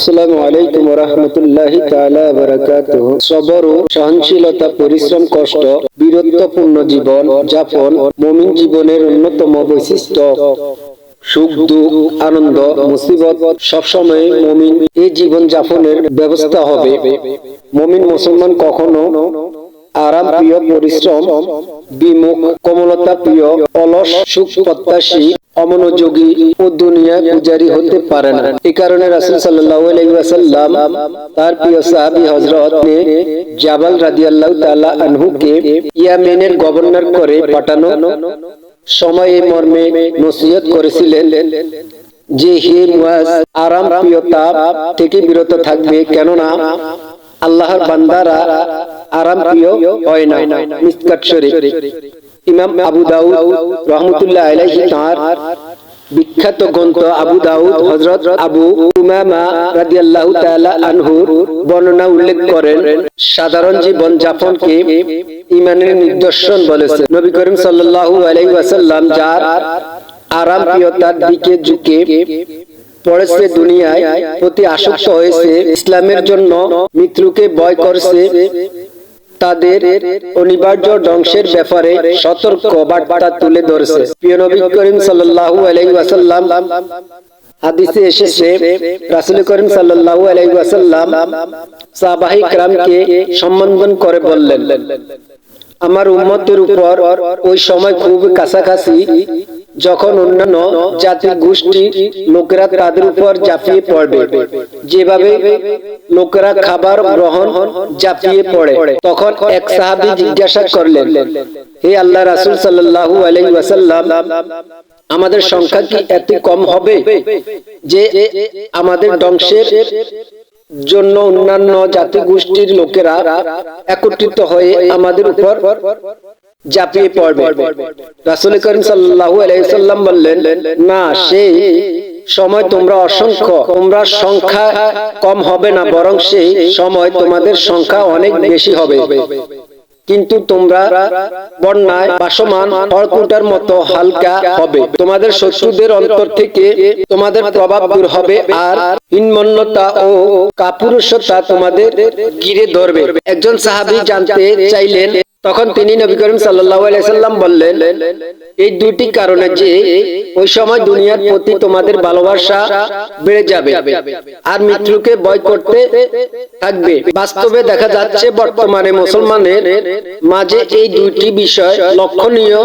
আসসালামু আলাইকুম রহমতুল্লাহি তাআলা বারাকাতুহু। সবর সহনশীলতা, পরিশ্রম, কষ্ট, বীরত্বপূর্ণ জীবন যাপন, মুমিন জীবনের অন্যতম বৈশিষ্ট্য। সুখ, দুঃখ, আনন্দ, মুসিবত সবসময় মুমিন এই জীবন যাপনের ব্যবস্থা হবে। মুমিন মুসলমান কখনো আরাম প্রিয়, পরিশ্রম, বিমুখ, কমলতা প্রিয়, অলস সুখ প্রত্যাশী অমনোযোগী ও দুনিয়া পূজারি হতে পারে না। এই কারণে রাসূল তার প্রিয় সাহাবী হযরত নে জাবাল আনহুকে ইয়ামেনের গভর্নর করে পাঠানো মর্মে নসিহত করেছিলেন যে হে আরাম প্রিয়তা থেকে বিরত থাকবে কেননা আল্লাহর বান্দারা আরাম প্রিয় হয় না। মিসকাত শরীফ। ইমাম আবু দাউদ রহমতুল্লাহ আলাইহি তার বিখ্যাত গ্রন্থ আবু দাউদ, হযরত আবু উমামা রাদিয়াল্লাহু তাআলা আনহুর বর্ণনা উল্লেখ করেন, সাধারণ জীবন যাপনকে ইমানের নিদর্শন বলেছে নবী করিম সাল্লাল্লাহু আলাইহি ওয়াসাল্লাম যার আরাম প্রিয়তার দিকে ঝুঁকে পড়েছে দুনিয়ায় প্রতি আসক্ত হয়েছে ইসলামের জন্য মৃত্যুকে ভয় করছে। তাদের অনিবার্য ধ্বংসের ব্যাপারে সতর্ক বার্তা তুলে ধরেছে। প্রিয় নবী করিম সাল্লাল্লাহু আলাইহি ওয়াসাল্লাম হাদিসে এসেছে করিম সাল্লাল্লাহু আলাইহি ওয়াসাল্লাম کرامকে সম্বোধন করে বললেন, আমার উম্মতের উপর ওই সময় খুব কাছাকাছি যখন অন্যান্য জাতির গোষ্ঠী লোকেরা তাদের উপর ঝাঁপিয়ে পড়বে, যেভাবে লোকেরা খাবার গ্রহণ ঝাঁপিয়ে পড়ে, তখন এক সাহাবি জিজ্ঞাসা করলেন, হে আল্লাহ রাসূল সাল্লাল্লাহু আলাইহি ওয়াসাল্লাম, আমাদের সংখ্যা কি এত কম হবে যে আমাদের ধ্বংসের জন্য অন্যান্য জাতি গোষ্ঠীর লোকেরা একত্রিত হয়ে আমাদের উপর ঝাঁপিয়ে পড়বে। রাসুল করিম সাল্লাল্লাহু আলাইহি সাল্লাম বললেন, না, সেই সময় তোমরা অসংখ্য, তোমরা সংখ্যা কম হবে না, বরং সেই সময় তোমাদের সংখ্যা অনেক বেশি হবে। কিন্তু তোমরা বন্যায় বাসমান খড়কুটার মতো হালকা হবে। তোমাদের শত্রুদের অন্তর থেকে তোমাদের প্রভাব দূর হবে, আর হিনমন্যতা ও কাপুরুষতা তোমাদের ঘিরে ধরবে। একজন সাহাবী জানতে চাইলেন তখন তিনি নবী করিম সাল্লাম বললেন, এই দুটি কারণে যে ওই সময় দুনিয়ার প্রতি তোমাদের ভালোবাসা বেড়ে যাবে আর মৃত্যুকে ভয় করতে থাকবে। বাস্তবে দেখা যাচ্ছে বর্তমানে মুসলমানের মাঝে এই দুটি বিষয় লক্ষণীয়,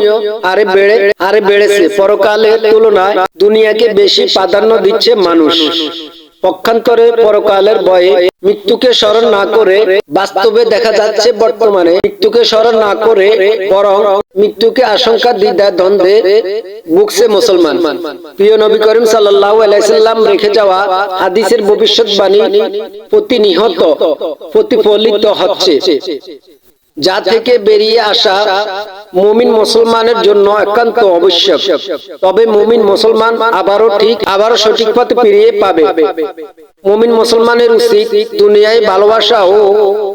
আরে বেড়ে, আরে বেড়েছে। পরকালের তুলনায় দুনিয়াকে বেশি প্রাধান্য দিচ্ছে মানুষ। পক্ষান্তরে পরকালের ভয়ে মৃত্যুকে স্মরণ না করে বাস্তবে দেখা যাচ্ছে বর্তমানে মৃত্যুকে স্মরণ না করে বরং মৃত্যুকে আশঙ্কা, দ্বিধা, দ্বন্দ্বে ভুগছে মুসলমান। প্রিয় নবী করিম সাল্লাল্লাহু আলাইহি সাল্লাম রেখে যাওয়া হাদিসের ভবিষ্যৎবাণী প্রতিনিহত, প্রতিফলিত হচ্ছে। যা থেকে বেরিয়ে আসা মুমিন মুসলমানের জন্য একান্ত আবশ্যক। তবে মুমিন মুসলমান আবারও ঠিক, আবারও সঠিক পথে ফিরিয়ে পাবে। মুমিন মুসলমানের উচিত দুনিয়ায় ভালোবাসা ও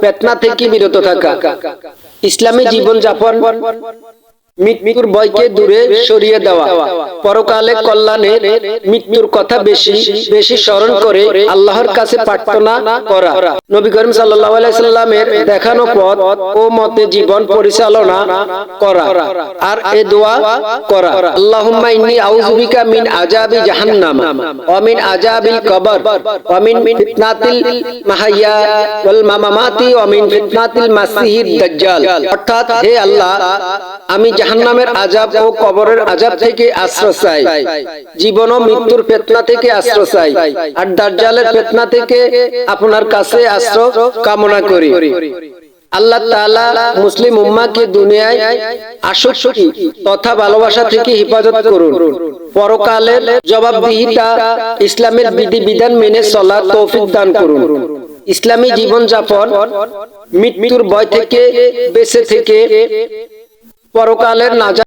পেতনা থেকে বিরত থাকা। ইসলামী জীবন যাপন মৃত্যুর ভয়কে দূরে সরিয়ে দেওয়া। পরকালে কল্যাণে মৃত্যুর কথা বেশি বেশি স্মরণ করে আল্লাহর কাছে প্রার্থনা করা। নবী করিম সাল্লাল্লাহু আলাইহি সাল্লামের দেখানো পথ ও মতে জীবন পরিচালনা করা আর এ দোয়া করা। আল্লাহুম্মা ইন্নী আউযু বিকা মিন আযাবি জাহান্নাম। ওয়া মিন আযাবিল কবর। ওয়া মিন ফিতনাতিল মাহইয়া ওয়াল মামামাতি। ওয়া মিন ফিতনাতিল মাসিহিদ দাজ্জাল। অর্থাৎ হে আল্লাহ, আমি জাহান্নামের আজাব ও কবরের আজাব থেকে আশ্রয় চাই। জীবন ও মৃত্যুর ফেতনা থেকে আশ্রয় চাই। আর দাজ্জালের ফেতনা থেকে আপনার কাছে আশ্রয় কামনা করি। আল্লাহ তাআলা মুসলিম উম্মাহকে দুনিয়ায় আসক্তি তথা ভালোবাসা থেকে হেফাজত করুন। পরকালের জবাবদিহিতা ইসলামের বিধি বিধান মেনে চলার তৌফিক দান করুন। ইসলামী জীবন যাপন মৃত্যুর ভয় থেকে, বেঁচে থেকে পরকালের নাজাত